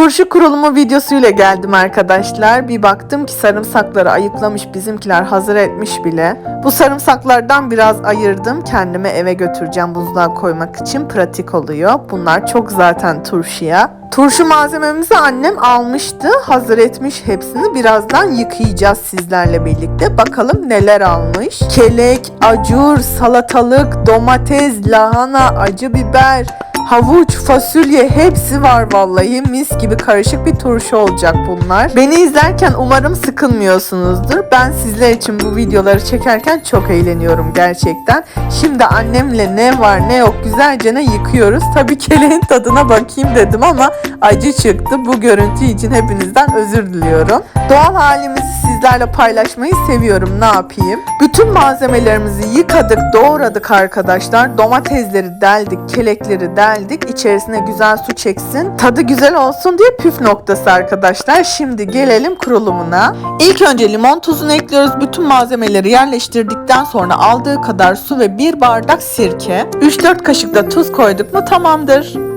Turşu kurulumu videosuyla geldim arkadaşlar. Bir baktım ki sarımsakları ayıklamış bizimkiler hazır etmiş bile. Bu sarımsaklardan biraz ayırdım. Kendime eve götüreceğim buzluğa koymak için pratik oluyor. Bunlar çok zaten turşuya. Turşu malzememizi annem almıştı. Hazır etmiş hepsini. Birazdan yıkayacağız sizlerle birlikte. Bakalım neler almış. Kelek, acur, salatalık, domates, lahana, acı biber, Havuç, fasulye hepsi var vallahi. Mis gibi karışık bir turşu olacak bunlar. Beni izlerken umarım sıkılmıyorsunuzdur. Ben sizler için bu videoları çekerken çok eğleniyorum gerçekten. Şimdi annemle ne var ne yok güzelce ne yıkıyoruz. Tabii keleğin tadına bakayım dedim ama acı çıktı. Bu görüntü için hepinizden özür diliyorum. Doğal halimizi sizlerle paylaşmayı seviyorum. Ne yapayım? Bütün malzemelerimizi yıkadık, doğradık arkadaşlar. Domatesleri deldik, kelekleri deldik. İçerisine güzel su çeksin. Tadı güzel olsun diye püf noktası arkadaşlar. Şimdi gelelim kurulumuna. İlk önce limon tuzunu ekliyoruz. Bütün malzemeleri yerleştirdikten sonra aldığı kadar su ve bir bardak sirke. 3-4 kaşık da tuz koyduk mu tamamdır.